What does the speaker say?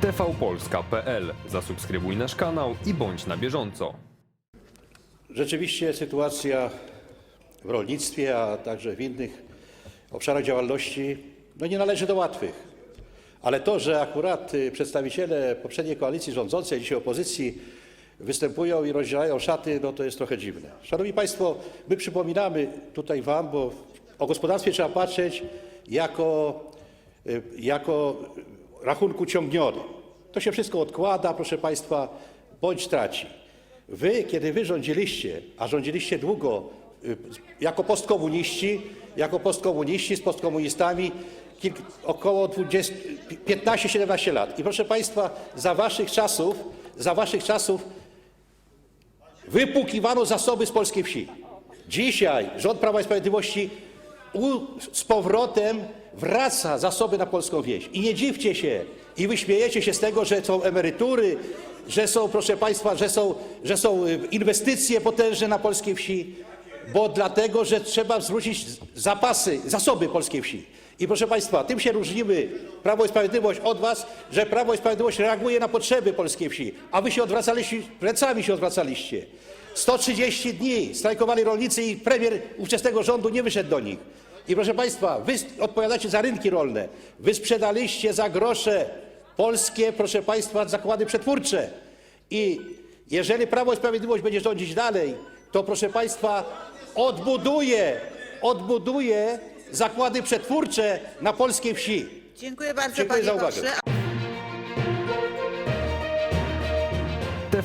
tvpolska.pl. Zasubskrybuj nasz kanał i bądź na bieżąco. Rzeczywiście sytuacja w rolnictwie, a także w innych obszarach działalności no nie należy do łatwych. Ale to, że akurat y, przedstawiciele poprzedniej koalicji rządzącej, dzisiaj opozycji, występują i rozdzielają szaty, no to jest trochę dziwne. Szanowni Państwo, my przypominamy tutaj Wam, bo o gospodarstwie trzeba patrzeć jako, y, jako rachunku ciągniony. To się wszystko odkłada, proszę Państwa, bądź traci. Wy, kiedy wy rządziliście, a rządziliście długo y, jako postkomuniści, jako postkomuniści z postkomunistami, kilk, około 20, 15-17 lat. I proszę Państwa, za waszych czasów, za waszych czasów wypłukiwano zasoby z polskiej wsi. Dzisiaj rząd Prawa i Sprawiedliwości u, z powrotem wraca zasoby na polską wieś. I nie dziwcie się i wyśmiejecie się z tego, że są emerytury, że są, proszę Państwa, że są, że są y, inwestycje potężne na polskiej wsi, bo dlatego, że trzeba zwrócić zapasy, zasoby polskiej wsi. I proszę Państwa, tym się różnimy, Prawo i Sprawiedliwość od Was, że Prawo i Sprawiedliwość reaguje na potrzeby polskiej wsi, a Wy się odwracaliście, plecami się odwracaliście. 130 dni strajkowali rolnicy i premier ówczesnego rządu nie wyszedł do nich. I proszę Państwa, Wy odpowiadacie za rynki rolne. Wy sprzedaliście za grosze polskie, proszę Państwa, zakłady przetwórcze. I jeżeli Prawo i Sprawiedliwość będzie rządzić dalej, to proszę Państwa, odbuduje, odbuduje zakłady przetwórcze na polskiej wsi. Dziękuję bardzo, Dziękuję panie za uwagę.